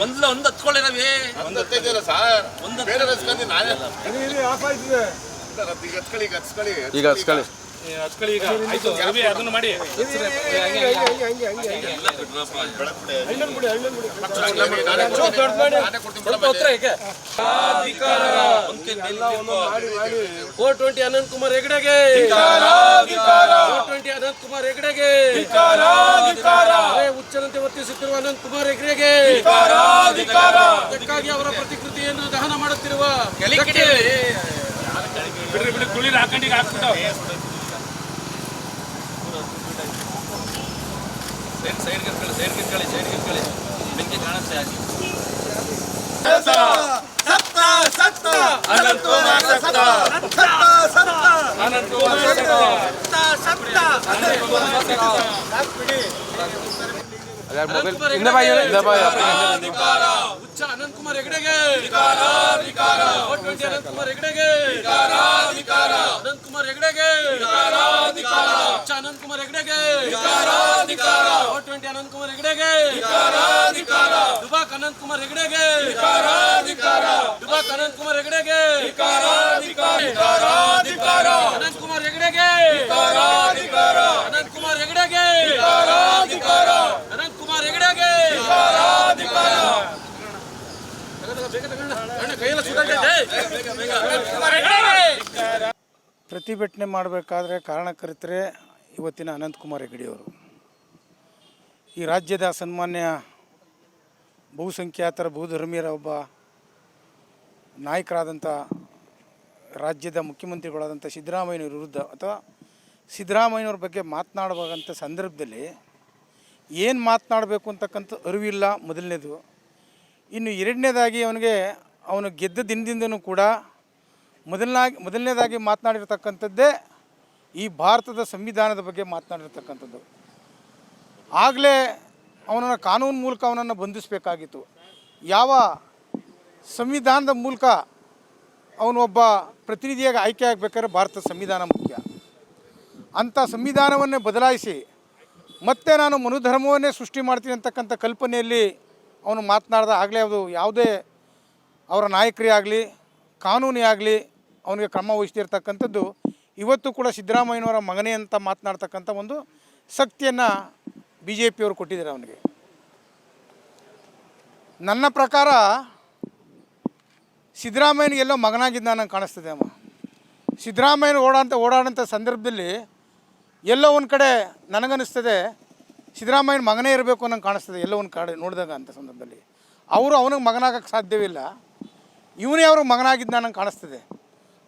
ಒಂದ್ಲ ಒಂದ್ ಹತ್ಕೊಳ್ಳಿ ಒಂದು ಹತ್ತೈದಿಲ್ಲ ಸರ್ ಒಂದು ಬೇರೆ ರಸ್ಕಂದಿ ನಾನೇ ಈಗ ಈಗ ಹಚ್ಕೊಳ್ಳಿ ಈಗ. ಆಯ್ತು ಅದನ್ನ ಮಾಡಿ. ಫೋರ್ ಟ್ವೆಂಟಿ ಅನಂತ್ ಕುಮಾರ್ ಹೆಗಡೆಗೆ. ಫೋರ್ ಟ್ವೆಂಟಿ ಅನಂತ್ ಕುಮಾರ್ ಹೆಗಡೆಗೆ. ಅರೆ ಹುಚ್ಚರಂತೆ ವರ್ತಿಸುತ್ತಿರುವ ಅನಂತ್ ಕುಮಾರ್ ಹೆಗಡೆಗೆ. ಅದಕ್ಕಾಗಿ ಅವರ ಪ್ರತಿಕೃತಿಯನ್ನು ದಹನ ಮಾಡುತ್ತಿರುವ ಬಿಡ್ರಿ ಬಿಡ್ರಿ ಕುಳಿರ್ ಹಾಕಂಡಿಗೆ ಹಾಕ್ಬಿಟ್ಟು. ಸೈಡ್ ಗಿರ್ಕೊಳ್ಳಿ ಸೈಡ್ ಗಿರ್ಕೊಳ್ಳಿ ಸೈಡ್ ಗಿರ್ಕೊಳ್ಳಿ ಬೆಂಕಿ ಕಾಣುತ್ತೆ ಹಾಕಿ ಮೊಬೈಲ್ ಹಿಂದೆ ಬಾಯಿ ಹಿಂದೆ ಬಾಯಿ ಹುಚ್ಚ ಅನಂತ್ ಕುಮಾರ್ ಹೆಗಡೆಗೆ ಫೋರ್ ಟ್ವೆಂಟಿ ಅನಂತ್ ಕುಮಾರ್ ಹೆಗಡೆಗೆ. ಅನಂತ್ ಕುಮಾರ್ ಹೆಗಡೆಗೆ. ಹುಚ್ಚ ಅನಂತ್ ಕುಮಾರ್ ಹೆಗಡೆಗೆ. ಟ್ವೆಂಟಿ ಅನಂತ್ ಕುಮಾರ್ ಹೆಗಡೆಗೆ. ದುಬಾಕ್ ಅನಂತ್ ಕುಮಾರ್ ಹೆಗಡೆಗೆ. ದುಬಾಕ್ ಅನಂತ್ ಕುಮಾರ್ ಹೆಗಡೆಗೆ ಅನಂತ್ ಕುಮಾರ್ ಹೆಗಡೆಗೆ ಅನಂತ್ ಕುಮಾರ್ ಹೆಗಡೆಗೆ ಅನಂತ್ ಕುಮಾರ್ ಹೆಗಡೆಗೆ ಬೇಗ ತಗೊಂಡ ಅಣ್ಣ ಕೈಯೆಲ್ಲ ಸುತ್ತಾಗ್ತೈತೆ. ಅನಂತ್ ಕುಮಾರ್ ಹೆಗಡೆಗೆ ಪ್ರತಿಭಟನೆ ಮಾಡಬೇಕಾದ್ರೆ ಕಾರಣಕರ್ತರೆ ಇವತ್ತಿನ ಅನಂತಕುಮಾರ್ ಹೆಗಡೆಯವರು ಈ ರಾಜ್ಯದ ಸನ್ಮಾನ್ಯ ಬಹುಸಂಖ್ಯಾತರ, ಬಹುಧರ್ಮೀಯರ ಒಬ್ಬ ನಾಯಕರಾದಂಥ ರಾಜ್ಯದ ಮುಖ್ಯಮಂತ್ರಿಗಳಾದಂಥ ಸಿದ್ದರಾಮಯ್ಯನವ್ರ ವಿರುದ್ಧ ಅಥವಾ ಸಿದ್ದರಾಮಯ್ಯನವ್ರ ಬಗ್ಗೆ ಮಾತನಾಡುವಂಥ ಸಂದರ್ಭದಲ್ಲಿ ಏನು ಮಾತನಾಡಬೇಕು ಅಂತಕ್ಕಂಥ ಅರಿವಿಲ್ಲ ಮೊದಲನೇದು. ಇನ್ನು ಎರಡನೇದಾಗಿ ಅವನಿಗೆ ಅವನು ಗೆದ್ದ ದಿನದಿಂದನೂ ಕೂಡ ಮೊದಲನಾಗಿ, ಮೊದಲನೇದಾಗಿ ಮಾತನಾಡಿರ್ತಕ್ಕಂಥದ್ದೇ ಈ ಭಾರತದ ಸಂವಿಧಾನದ ಬಗ್ಗೆ ಮಾತನಾಡಿರ್ತಕ್ಕಂಥದ್ದು. ಆಗಲೇ ಅವನನ್ನು ಕಾನೂನು ಮೂಲಕ ಅವನನ್ನು ಬಂಧಿಸಬೇಕಾಗಿತ್ತು. ಯಾವ ಸಂವಿಧಾನದ ಮೂಲಕ ಅವನು ಒಬ್ಬ ಪ್ರತಿನಿಧಿಯಾಗಿ ಆಯ್ಕೆ ಆಗಬೇಕಾದ್ರೆ ಭಾರತದ ಸಂವಿಧಾನ ಮುಖ್ಯ. ಅಂಥ ಸಂವಿಧಾನವನ್ನೇ ಬದಲಾಯಿಸಿ ಮತ್ತೆ ನಾನು ಮನುಧರ್ಮವನ್ನೇ ಸೃಷ್ಟಿ ಮಾಡ್ತೀನಿ ಅಂತಕ್ಕಂಥ ಕಲ್ಪನೆಯಲ್ಲಿ ಅವನು ಮಾತನಾಡ್ದ ಆಗಲೇ ಅದು ಯಾವುದೇ ಅವರ ನಾಯಕರೇ ಆಗಲಿ, ಕಾನೂನೇ ಆಗಲಿ ಅವನಿಗೆ ಕ್ರಮ ವಹಿಸ್ತಿರ್ತಕ್ಕಂಥದ್ದು ಇವತ್ತು ಕೂಡ ಸಿದ್ದರಾಮಯ್ಯನವರ ಮಗನೇ ಅಂತ ಮಾತನಾಡ್ತಕ್ಕಂಥ ಒಂದು ಶಕ್ತಿಯನ್ನು ಬಿ ಜೆ ಪಿಯವರು ಕೊಟ್ಟಿದ್ದಾರೆ ಅವನಿಗೆ. ನನ್ನ ಪ್ರಕಾರ ಸಿದ್ದರಾಮಯ್ಯನಿಗೆಲ್ಲೋ ಮಗನಾಗಿದ್ದ ನನಗೆ ಕಾಣಿಸ್ತದೆ ಅಮ್ಮ. ಸಿದ್ದರಾಮಯ್ಯನ ಓಡಾಂತ ಓಡಾಡೋಂಥ ಸಂದರ್ಭದಲ್ಲಿ ಎಲ್ಲೋ ಒಂದು ಕಡೆ ನನಗನ್ನಿಸ್ತದೆ, ಸಿದ್ದರಾಮಯ್ಯನ ಮಗನೇ ಇರಬೇಕು ಅನ್ನಂಗೆ ಕಾಣಿಸ್ತದೆ ಎಲ್ಲೋ ಒಂದು ಕಡೆ ನೋಡಿದಾಗ ಅಂತ ಸಂದರ್ಭದಲ್ಲಿ. ಅವರು ಅವನಿಗೆ ಮಗನಾಗಕ್ಕೆ ಸಾಧ್ಯವಿಲ್ಲ ಇವನೇ ಅವರು ಮಗನಾಗಿದ್ದ ನನಗೆ ಕಾಣಿಸ್ತಿದೆ.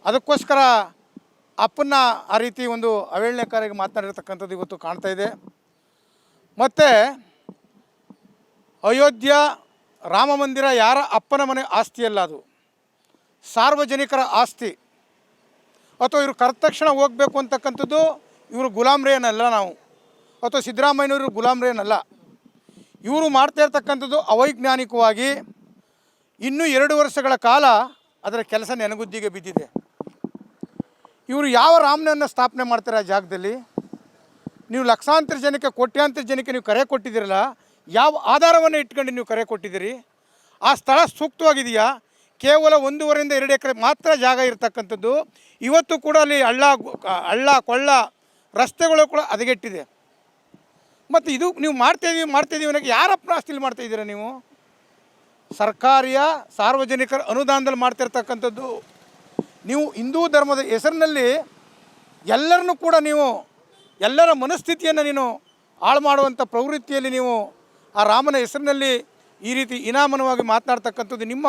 ಅದಕ್ಕೋಸ್ಕರ ಅಪ್ಪನ್ನ ಆ ರೀತಿ ಒಂದು ಅವೇಳನೆಕಾರಿಗೆ ಮಾತನಾಡಿರ್ತಕ್ಕಂಥದ್ದು ಇವತ್ತು ಕಾಣ್ತಾ ಇದೆ. ಮತ್ತು ಅಯೋಧ್ಯ, ರಾಮ ಮಂದಿರ ಯಾರ ಅಪ್ಪನ ಮನೆ ಆಸ್ತಿಯಲ್ಲ ಅದು? ಸಾರ್ವಜನಿಕರ ಆಸ್ತಿ. ಅಥವಾ ಇವರು ಕರೆದ ತಕ್ಷಣ ಹೋಗಬೇಕು ಅಂತಕ್ಕಂಥದ್ದು ಇವರು ಗುಲಾಮ್ರೇನಲ್ಲ ನಾವು. ಅಥವಾ ಸಿದ್ದರಾಮಯ್ಯನವರು ಗುಲಾಮ್ರೇನಲ್ಲ ಇವರು ಮಾಡ್ತಾ ಇರ್ತಕ್ಕಂಥದ್ದು ಅವೈಜ್ಞಾನಿಕವಾಗಿ ಇನ್ನೂ ಎರಡು ವರ್ಷಗಳ ಕಾಲ ಅದರ ಕೆಲಸ ನೆನಗುದ್ದಿಗೆ ಬಿದ್ದಿದೆ. ಇವರು ಯಾವ ರಾಮನನ್ನು ಸ್ಥಾಪನೆ ಮಾಡ್ತಾರೆ ಆ ಜಾಗದಲ್ಲಿ? ನೀವು ಲಕ್ಷಾಂತರ ಜನಕ್ಕೆ, ಕೋಟ್ಯಾಂತರ ಜನಕ್ಕೆ ನೀವು ಕರೆ ಕೊಟ್ಟಿದ್ದೀರಲ್ಲ, ಯಾವ ಆಧಾರವನ್ನು ಇಟ್ಕೊಂಡು ನೀವು ಕರೆ ಕೊಟ್ಟಿದ್ದೀರಿ? ಆ ಸ್ಥಳ ಸೂಕ್ತವಾಗಿದೆಯಾ? ಕೇವಲ ಒಂದೂವರೆಯಿಂದ ಎರಡು ಎಕರೆ ಮಾತ್ರ ಜಾಗ ಇರತಕ್ಕಂಥದ್ದು. ಇವತ್ತು ಕೂಡ ಅಲ್ಲಿ ಹಳ್ಳ ಹಳ್ಳ, ಕೊಳ್ಳ ರಸ್ತೆಗಳು ಕೂಡ ಹದಗೆಟ್ಟಿದೆ. ಮತ್ತು ಇದು ನೀವು ಮಾಡ್ತಾಯಿದ್ದೀವಿ ಮಾಡ್ತಾಯಿದ್ದೀವಿ ಅನ್ನೋಕ್ಕೆ ಯಾರಪ್ಪ ಆಸ್ತಿಲಿ ಮಾಡ್ತಾಯಿದ್ದೀರಾ ನೀವು? ಸರ್ಕಾರಿಯ ಸಾರ್ವಜನಿಕರ ಅನುದಾನದಲ್ಲಿ ಮಾಡ್ತಿರ್ತಕ್ಕಂಥದ್ದು, ನೀವು ಹಿಂದೂ ಧರ್ಮದ ಹೆಸರಿನಲ್ಲಿ ಎಲ್ಲರನ್ನೂ ಕೂಡ ನೀವು, ಎಲ್ಲರ ಮನಸ್ಥಿತಿಯನ್ನು ನೀನು ಹಾಳು ಮಾಡುವಂಥ ಪ್ರವೃತ್ತಿಯಲ್ಲಿ ನೀವು ಆ ರಾಮನ ಹೆಸರಿನಲ್ಲಿ ಈ ರೀತಿ ಇನಾಮನವಾಗಿ ಮಾತನಾಡ್ತಕ್ಕಂಥದ್ದು ನಿಮ್ಮ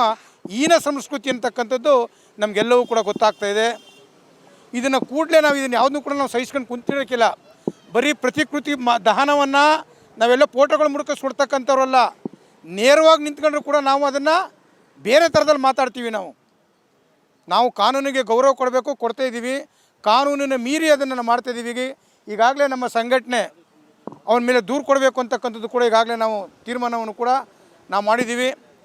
ಹೀನ ಸಂಸ್ಕೃತಿ ಅಂತಕ್ಕಂಥದ್ದು ನಮಗೆಲ್ಲವೂ ಕೂಡ ಗೊತ್ತಾಗ್ತಾ ಇದೆ. ಇದನ್ನು ಕೂಡಲೇ ನಾವು ಇದನ್ನು ಯಾವುದನ್ನು ಕೂಡ ನಾವು ಸಹಿಸ್ಕೊಂಡು ಕುಂತಿರೋಕ್ಕಿಲ್ಲ. ಬರೀ ಪ್ರತಿಕೃತಿ ಮ, ದಹನವನ್ನು ನಾವೆಲ್ಲ ಫೋಟೋಗಳ ಮೂಲಕ ಸುಡ್ತಕ್ಕಂಥವ್ರಲ್ಲ. ನೇರವಾಗಿ ನಿಂತ್ಕೊಂಡ್ರು ಕೂಡ ನಾವು ಅದನ್ನು ಬೇರೆ ಥರದಲ್ಲಿ ಮಾತಾಡ್ತೀವಿ ನಾವು. ನಾವು ಕಾನೂನಿಗೆ ಗೌರವ ಕೊಡಬೇಕು, ಕೊಡ್ತಾ ಇದ್ದೀವಿ. ಕಾನೂನಿನ ಮೀರಿ ಅದನ್ನು ನಾವು ಮಾಡ್ತಾ ಇದ್ದೀವಿ. ಈಗಾಗಲೇ ನಮ್ಮ ಸಂಘಟನೆ ಅವನ ಮೇಲೆ ದೂರು ಕೊಡಬೇಕು ಅಂತಕ್ಕಂಥದ್ದು ಕೂಡ ಈಗಾಗಲೇ ನಾವು ತೀರ್ಮಾನವನ್ನು ಕೂಡ ನಾವು ಮಾಡಿದ್ದೀವಿ.